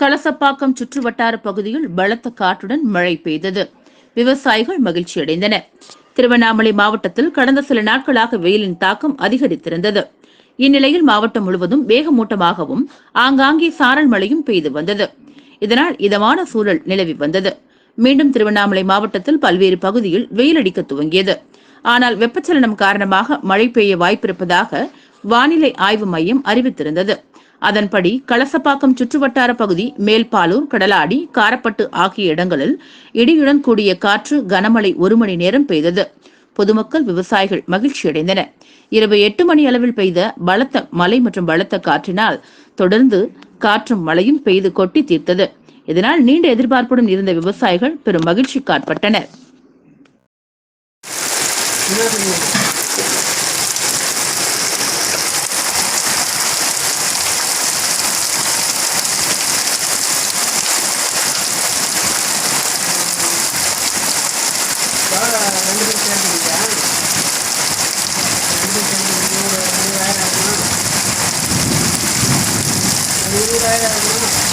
கலசப்பாக்கம் சுற்றுவட்டார பகுதியில் பலத்த காற்றுடன் மழை பெய்தது. விவசாயிகள் மகிழ்ச்சியடைந்தனர் திருவண்ணாமலை மாவட்டத்தில் கடந்த சில நாட்களாக வெயிலின் தாக்கம் அதிகரித்திருந்தது. இந்நிலையில் மாவட்டம் முழுவதும் வேகமூட்டமாகவும் ஆங்காங்கே சாரல் மழையும் பெய்து வந்தது. இதனால் இதமான சூழல் நிலவி வந்தது. மீண்டும் திருவண்ணாமலை மாவட்டத்தில் பல்வேறு பகுதியில் வெயில் அடிக்க துவங்கியது. ஆனால் வெப்பச்சலனம் காரணமாக மழை பெய்ய வாய்ப்பிருப்பதாக வானிலை ஆய்வு மையம் அறிவித்திருந்தது. அதன்படி கலசப்பாக்கம் சுற்றுவட்டார பகுதி மேல்பாலூர் கடலாடி காரப்பட்டு ஆகிய இடங்களில் இடியுடன் கூடிய காற்று கனமழை ஒரு மணி நேரம் பெய்தது. பொதுமக்கள் விவசாயிகள் மகிழ்ச்சியடைந்தனர் இரவு எட்டு மணி அளவில் பெய்த பலத்த மழை மற்றும் பலத்த காற்றினால் தொடர்ந்து காற்றும் மழையும் பெய்து கொட்டி தீர்த்தது. இதனால் நீண்ட எதிர்பார்ப்புடன் இருந்த விவசாயிகள் பெரும் மகிழ்ச்சிக்கு đây là